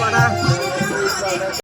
para